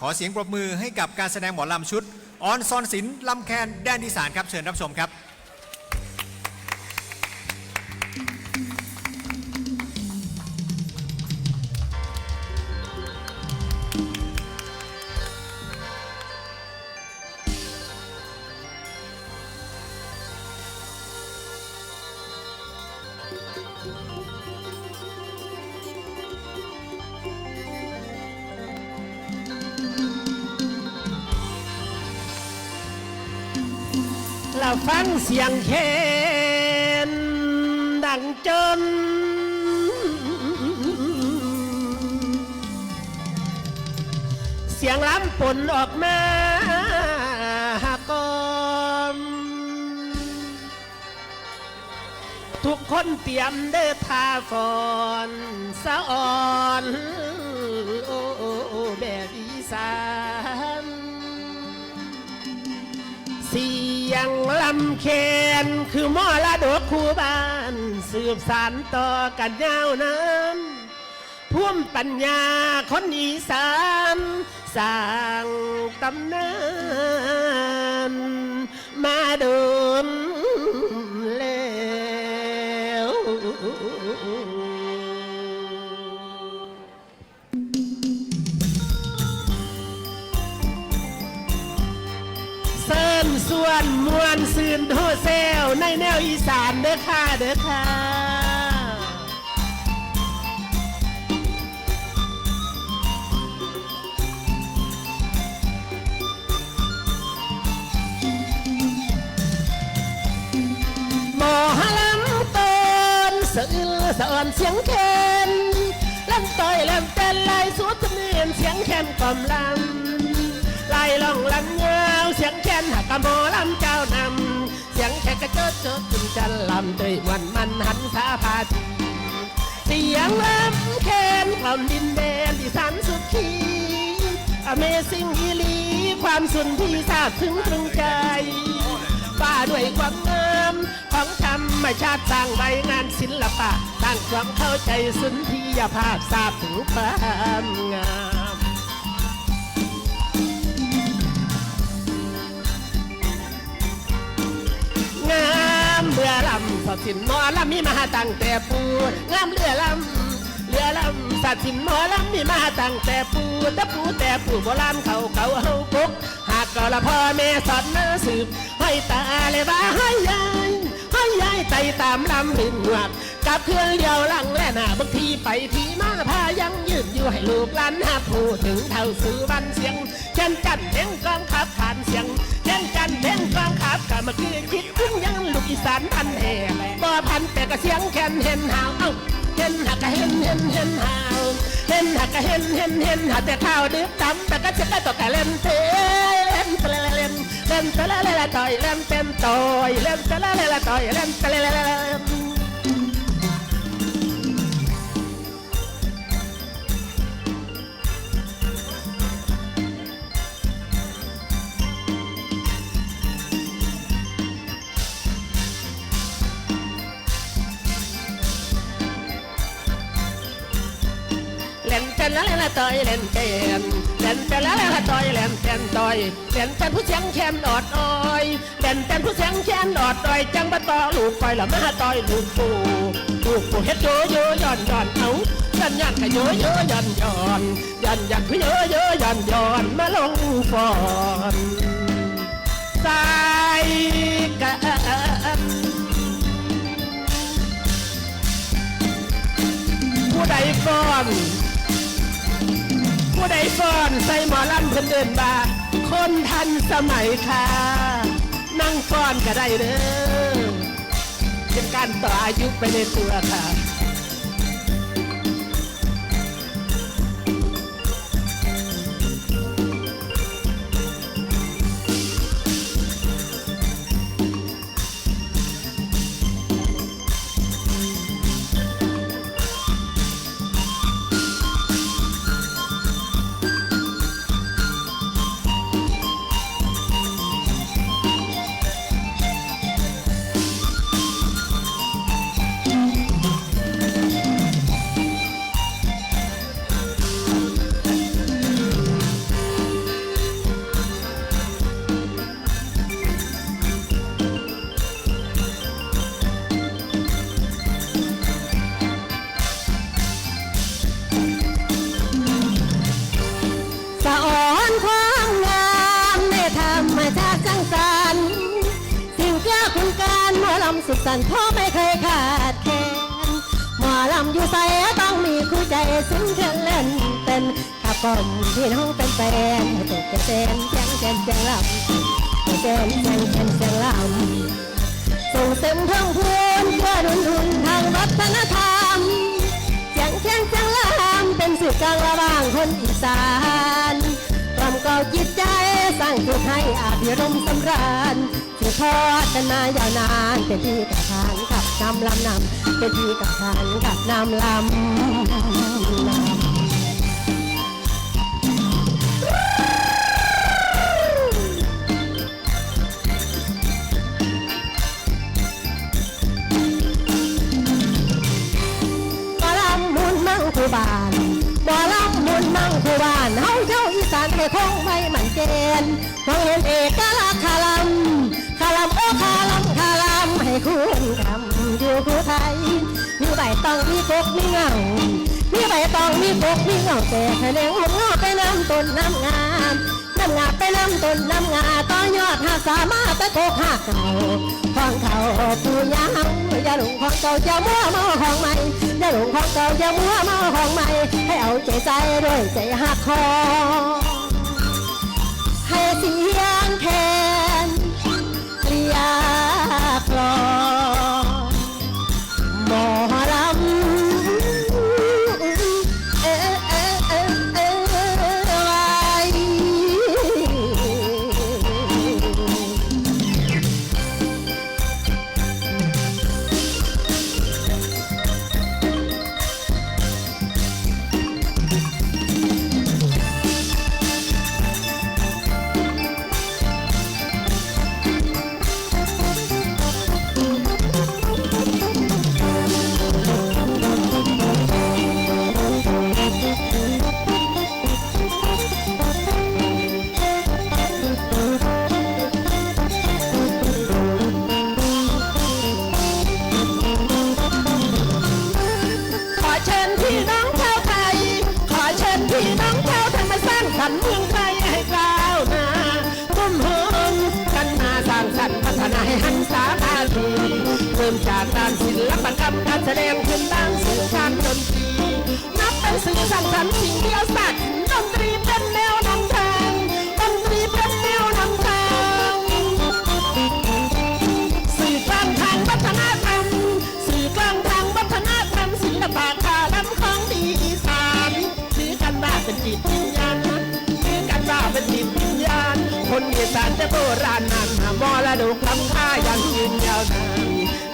ขอเสียงปรบมือให้กับการแสดงหมอลำชุดออนซอนศิลป์ลำแคนแดนอีสานครับเชิญรับชมครับ ฟังเสียงแคนดังจนเสียงล้ำปนออกมาหากอมทุกคนเตรียมเด้อทาฟอนสะอ่อน โอ้โอ้โอ้แบบอีสาน สียงลำเคนคือมอละดกคู่บ้าน สืบสานต่อกันยาวนานพุ่มปัญญาคนอีสานสร้างตำนาน อีสานเด้อค่ะเด้อค่ะหมอลำต้นสะอื้นสะอ่อนเสียงแคนลำต้อยลำเต้นลายสุดเนียนเสียงแคนกล่อมลำลายล่องลำเงาเสียงแคนหักกะหมอลำเจ้านำ เสียงแคนกระเจิดเจิดจนจันลำด้วยวันมันหันสาพาทีเสียงลำแคนกล่อมดินแดนที่สันสุดขี Amazing อีลีความสุนที่ทราบถึงตรึงใจป้าด้วยความงามของธรรมชาติสร้างใบงานศิลปะสร้างความเข้าใจสุนทรียภาพทราบถึงความงาม สดสินหมอลำมีมาตั้งแต่ปูงามเรือลำเรือลำสัตว์สินหมอลำมีมาตั้งแต่ปูแต่ปูแต่ปูโบราณเขาเขาเฮาปุกหากก็ละพ่อแม่สอนมาสืบห้อยตาเลยว่าห้อยยายห้อยยายใจตามลำลิ้นหวก กับเครื่องเดียวลังและหน้าบางทีไปทีมาพายังยืนอยู่ให้ลูกหลานหาพูดถึงเท่าซื้อบันเสียงเช่นจันเพ่งกลองขับขานเสียงเช่นจันเพ่งกลองขับก็มาคือคิดถึงยังลูกอีสานพันแห่บ่พันแต่ก็เสียงแคนเห็นหาวเอ้าเห็นหักก็เห็นเห็นเห็นหาวเห็นหักก็เห็นเห็นเห็นหาแต่ข้าวดื้อตำแต่ก็จะได้ต่อแต่เล่นเทเล่นเล่นเล่นเล่นเล่นเล่นต่อยเล่นเป็นต่อยเล่นเล่นเล่นต่อยเล่นเล่น ล่นเล่นเปล้วเล่นละต่อยเล่นเป็นเล่นเป็นล้วเล่นละต่อยเล่นเป็นต่อยเล่นเป็นผู้เสียงแคนอดอ้อยเล่นเป็นผู้เสียงแคนอดอ้อยจังบัต่อลูกปล่อยละมาต่อยลูกปูลูกปูเฮ็ดโยโยย่อนย่อนเอายันยันก็โยโยย่อนย่อนยันยันก็โยโยย่อนย่อนมาลงฟอนสายกันผู้ใดก่อน ผู้ใดฟ้อนใส่หมอลำเพิ่นเดินบาคนทันสมัยค่ะ นั่งฟอนก็ได้เด้อเป็นการต่ออายุไปในตัวค่ะ สุขสันต์พ่อไม่เคยขาดแคลนหมอลำอยู่ใส่ต้องมีคู่ใจซึ่งเชิญเล่นเป็นขับกล่อมพี่น้องเป็นแฟนให้ตกเป็นเส้นเสียงเส้งลำเส้นเสียงเสียงเสียงลำส่งเสริมเพิ่มพูนเพื่อหนุนทุนทางวัฒนธรรมเสียงเชียงเสียงลามเป็นสื่อกลางระหว่างคนอีสาน ก่อกจิตใจสร้างจุดให้อาภิรมสำราญสืบทอดกันมายาวนานเป็นที่กับทานกับนำลำนำเป็นที่กับทานกับนำลำำให้คุณคำอยู่คู่ไทย มีใบตองมีกกมีเงา มีใบตองมีกกมีเงาแต่คะแนนหัวงอไปน้ำต้นน้ำงามน้ำงาไปน้ำต้นน้ำงาต่อยอดหากสามารถตะโกหักเก่าของเขาปูยาวอย่าหลงของเก่าจะมั่วเมาของใหม่อย่าหลงของเก่าจะมั่วเมาของใหม่ให้เอาใจใจด้วยใจหักคอ เชิญพี่น้องชาวไทย ขอเชิญพี่น้องชาวไทยมาสร้างสรรค์เมืองไทยให้ก้าวหน้าร่วมหันกันมาสร้างสรรค์พัฒนาให้หันสามาทีเริ่มจากการศิลปกรรมการแสดงขึ้นตั้งสื่อการดนตรีนับเป็นสื่อสร้างสรรค์สิ่งที่เอาสัตว์ดนตรีเป็น คนอีสานแต่โบราณนั้นมรดกล้ำค่ายังยืนยาวนาน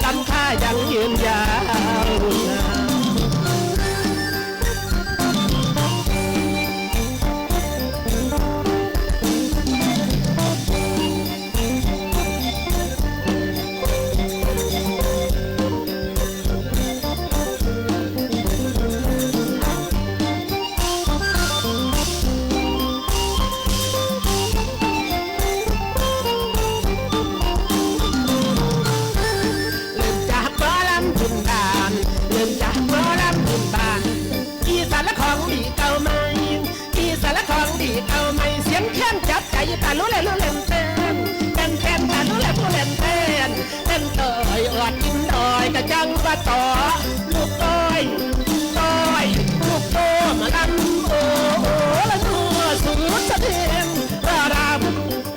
ล้ำค่ายังยืนยาวนาน ค้ตารู้เลยรู้เลนเต้นเต้นเต้นตารู้เลยผู้เลนเต้นเต้นเตยอดกินดอยกะจังว่าต่อลูกต้อยต้อยลูกโตมาลำโอ้โอ้ละนัวสุดสะเทือนราราม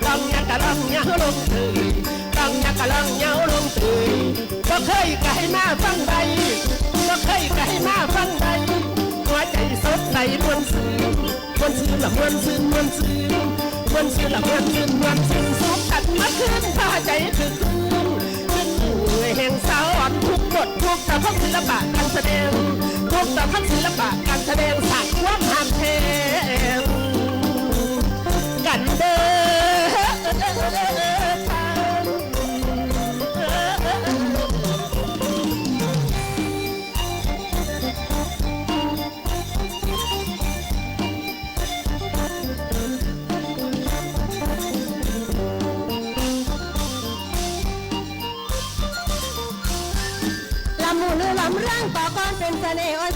ลองยักกะลองยาวลงตื่นลองยักกะลองยาวลงตื่นก็เคยไกะให้มาฟังใดก็เคยไกะให้มาฟังใดหัวใจสดใสมวนซื่นมวนซื่นละมวนซื่นมวนซื่น มวนซื้อละมวนซื่นมวนซื้อสุกกันมาขึ้นพาใจคือคืนขึ้นอยู่แห่งสาวอ่อนทุกบททุกแต่พักศิลปะการแสดงทุกแต่พักศิลปะการแสดงสร้างความหามแทง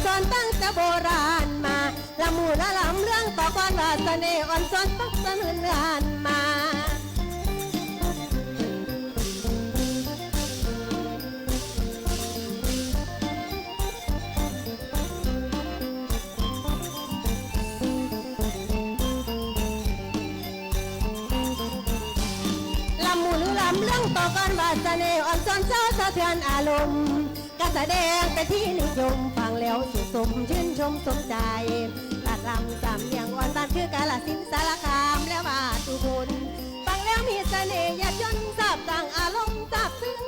ซ้อนตั้งแต่โบราณมาลำมูลละลำเรื่องต่อก่อนว่าเสน่ห์อ่อนซ้อนตักสะนืนเลือนมาลำหมูหรือลำเรื่องต่อกันว่าเสน่ห์อ่อนซ้อนเจ้าสะเทือนอารมณ์ การแสดงไปที่นิยมฟังแล้วสุขสมชื่นชมสมใจการลำจำเนียงอ่อนบานคือกาลสินสารคามและวาตุพนฟังแล้วมีเสน่ห์หยาดยนต์สับต่างอารมณ์สับซึ้ง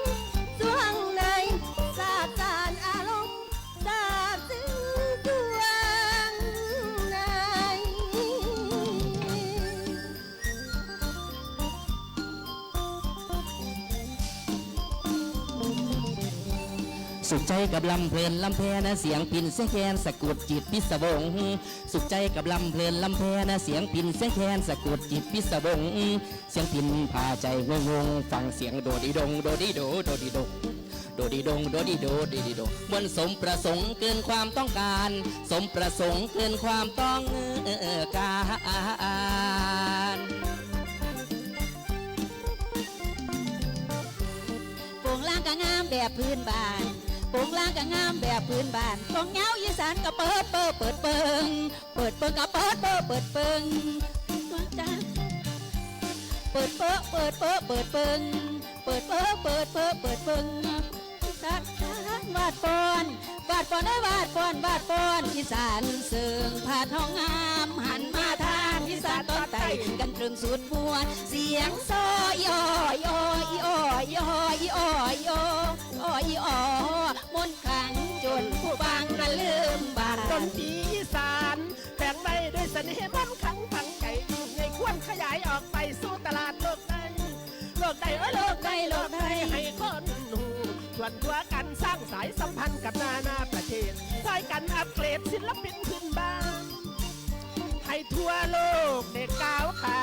สุขใจกับลำเพลินลำแพนะเสียงพินเสียงแคนสะกดจิตพิศวง สุขใจกับลำเพลินลำแพนะเสียงพินเสียงแคนสะกดจิตพิศวง เสียงพินพาใจงงงๆฟังเสียงโดดีดงโดดีโดโดดีดงโดดีดงโดดีโดโดดีโดมวลสมประสงค์เกินความต้องการ สมประสงค์เกินความต้องการโป่งล่างก็งามแบบพื้นบ้าน โปงล่างก็งามแบบพื้นบ้านกองเงาอีสานก็เปิดเปิดเปิดเปิงเปิดเปิงก็เปิดเปิดเปิดเปิงจ้าเปิดเปิดเปิดเปิดเปิดเปิงเปิดเปิดเปิดเปิดเปิดเปิงอีสานวาดปอนวาดปอนได้วาดปอนวาดปอนอีสานเสิงผาทองงามหันมาทางอีสานตอนไตกันตรึงสุดมวลเสียงซอยอ้อยอ้อยอ้อยอ้อยอ้อยอ้อยอ้อย มนต์ขังจนผู้ฟังระลืมบาดนตรีอีสานแฝงไว้ด้วยเสน่ห์มันขังฝังใจในควรขยายออกไปสู่ตลาดโลกได้โลกได้เอ้ยโลกได้โลกได้ให้คนหูชวนตัวกันสร้างสายสัมพันธ์กับนานาประเทศซอยกันอัปเกรดศิลปินพื้นบ้านให้ทั่วโลกได้ก้าวขา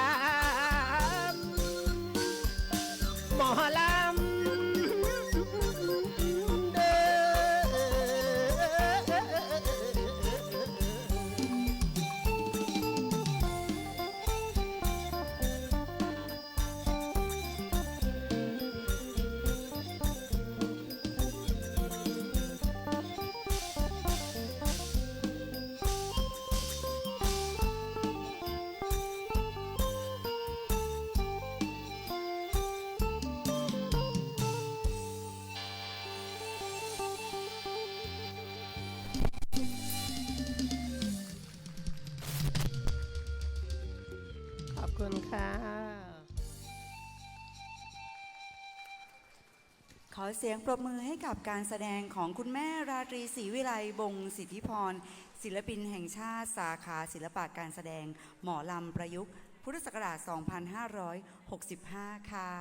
คุณค่ะ ขอเสียงปรบมือให้กับการแสดงของคุณแม่ราตรีศรีวิไลบงศ์สิทธิพร ศิลปินแห่งชาติสาขาศิลปะการแสดงหมอลำประยุกต์ พุทธศักราช 2565 ค่ะ